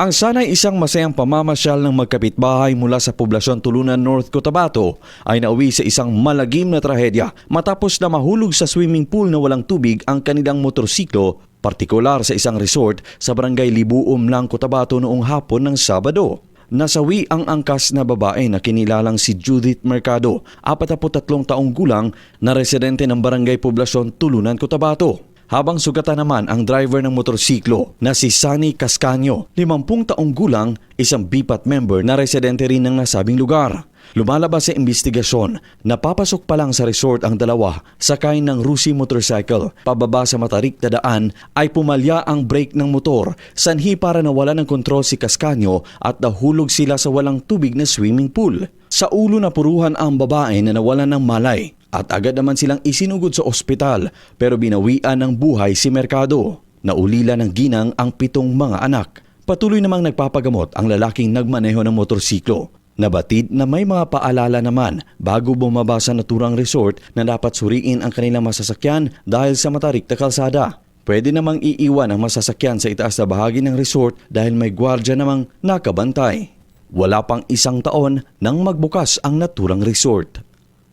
Ang sanay isang masayang pamamasyal ng magkapitbahay mula sa poblasyon Tulunan North Cotabato ay nauwi sa isang malagim na trahedya matapos na mahulog sa swimming pool na walang tubig ang kanilang motorsiklo, partikular sa isang resort sa barangay Libuom lang Cotabato noong hapon ng Sabado. Nasawi ang angkas na babae na kinilalang si Judith Mercado, 43 taong gulang na residente ng barangay poblasyon Tulunan, Cotabato. Habang sugatan naman ang driver ng motorsiklo na si Sunny Cascaño, 50 taong gulang, isang BIPAT member na residente rin ng nasabing lugar. Lumalabas sa investigasyon, napapasok pa lang sa resort ang dalawa sakay ng Rusi motorcycle. Pababa sa matarik na daan ay pumalya ang brake ng motor, sanhi para nawala ng kontrol si Cascaño at nahulog sila sa walang tubig na swimming pool. Sa ulo na puruhan ang babae na nawalan ng malay at agad naman silang isinugod sa ospital pero binawian ng buhay si Mercado. Naulila ng ginang ang pitong mga anak. Patuloy namang nagpapagamot ang lalaking nagmaneho ng motorsiklo. Nabatid na may mga paalala naman bago bumaba sa naturang resort na dapat suriin ang kanilang masasakyan dahil sa matarik na kalsada. Pwede namang iiwan ang masasakyan sa itaas na bahagi ng resort dahil may gwardya namang nakabantay. Wala pang isang taon nang magbukas ang naturang resort.